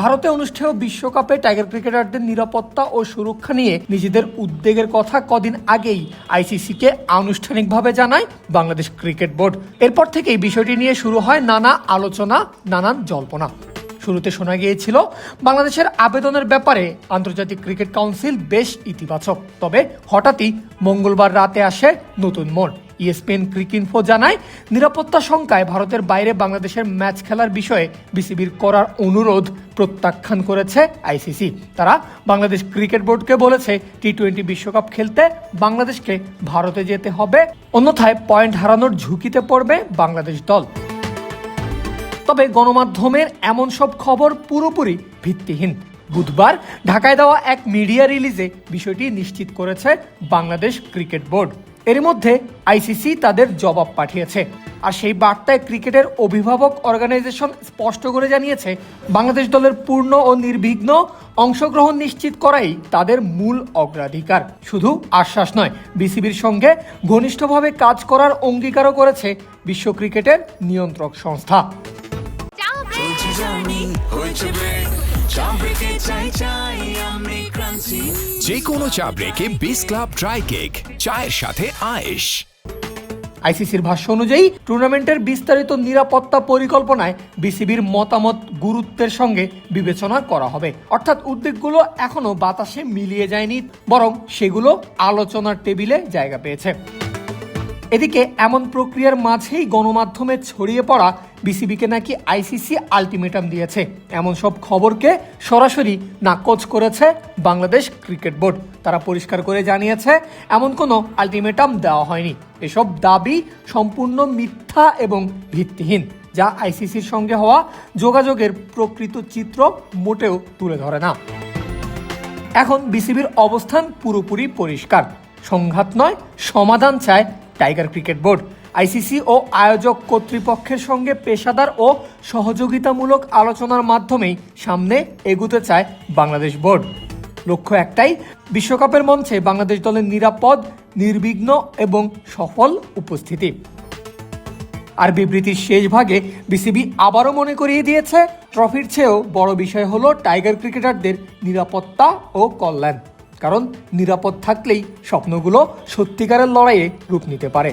ভারতে অনুষ্ঠেয় বিশ্বকাপে টাইগার ক্রিকেটারদের নিরাপত্তা ও সুরক্ষা নিয়ে নিজেদের উদ্বেগের কথা কদিন আগেই আইসিসিকে আনুষ্ঠানিকভাবে জানায় বাংলাদেশ ক্রিকেট বোর্ড। এরপর থেকেই বিষয়টি নিয়ে শুরু হয় নানা আলোচনা, নানান জল্পনা। শুরুতে শোনা গিয়েছিল, বাংলাদেশের আবেদনের ব্যাপারে আন্তর্জাতিক ক্রিকেট কাউন্সিল বেশ ইতিবাচক, তবে হঠাৎই মঙ্গলবার রাতে আসে নতুন মোড়। ইএসপিএন ক্রিকিনফো জানায়, নিরাপত্তা শঙ্কায় ভারতের বাইরে বাংলাদেশের ম্যাচ খেলার বিষয়ে বিসিবির করার অনুরোধ প্রত্যাখ্যান করেছে আইসিসি। তারা বাংলাদেশ ক্রিকেট বোর্ডকে বলেছে টি টোয়েন্টি বিশ্বকাপ খেলতে বাংলাদেশকে ভারতে যেতে হবে, অন্যথায় পয়েন্ট হারানোর ঝুঁকিতে পড়বে বাংলাদেশ দল। তবে গণমাধ্যমের এমন সব খবর পুরোপুরি ভিত্তিহীন। বুধবার ঢাকায় দেওয়া এক মিডিয়া রিলিজে বিষয়টি নিশ্চিত করেছে বাংলাদেশ ক্রিকেট বোর্ড। এর মধ্যে আইসিসি তাদের জবাব পাঠিয়েছে। আর সেই বার্তায় ক্রিকেটের অভিভাবক অর্গানাইজেশন স্পষ্ট করে জানিয়েছে বাংলাদেশ দলের পূর্ণ ও নির্বিঘ্ন অংশগ্রহণ নিশ্চিত করাই তাদের মূল অগ্রাধিকার। শুধু আশ্বাস নয় বিসিবির সঙ্গে ঘনিষ্ঠভাবে কাজ করার অঙ্গীকারও করেছে বিশ্ব ক্রিকেটের নিয়ন্ত্রক সংস্থা। যে কোনো চা ব্রেকে বিস ক্লাব ড্রাই কেক চায়ের সাথে আয়েশ। আইসিসির ভাষ্য অনুযায়ী, টুর্নামেন্টের বিস্তারিত নিরাপত্তা পরিকল্পনায় বিসিবির মতামত গুরুত্বের সঙ্গে বিবেচনা করা হবে। অর্থাৎ উদ্বেগগুলো এখনও বাতাসে মিলিয়ে যায়নি, বরং সেগুলো আলোচনার টেবিলে জায়গা পেয়েছে। এদিকে এমন প্রক্রিয়ার মাঝেই গণমাধ্যমে ছড়িয়ে পড়া বিসিবিকে নাকি আইসিসি আলটিমেটাম দিয়েছে। এমন সব খবরকে সরাসরি নাকচ করেছে বাংলাদেশ ক্রিকেট বোর্ড। তারা পরিষ্কার করে জানিয়েছে, এমন কোনো আলটিমেটাম দেওয়া হয়নি। এসব দাবি সম্পূর্ণ মিথ্যা এবং ভিত্তিহীন, যা আইসিসির সঙ্গে হওয়া যোগাযোগের প্রকৃত চিত্র মোটেও তুলে ধরে না। এখন বিসিবির অবস্থান পুরোপুরি পরিষ্কার। সংঘাত নয়, সমাধান চায় টাইগার ক্রিকেট বোর্ড। আইসিসি ও আয়োজক কর্তৃপক্ষের সঙ্গে পেশাদার ও সহযোগিতামূলক আলোচনার মাধ্যমেই সামনে এগুতে চায় বাংলাদেশ বোর্ড। লক্ষ্য একটাই, বিশ্বকাপের মঞ্চে বাংলাদেশ দলের নিরাপদ, নির্বিঘ্ন এবং সফল উপস্থিতি। আর বিবৃতির শেষ ভাগে বিসিবি আবারও মনে করিয়ে দিয়েছে, ট্রফির চেয়েও বড় বিষয় হলো টাইগার ক্রিকেটারদের নিরাপত্তা ও কল্যাণ। কারণ নিরাপদ থাকলেই স্বপ্নগুলো সত্যিকারের লড়াইয়ে রূপ নিতে পারে।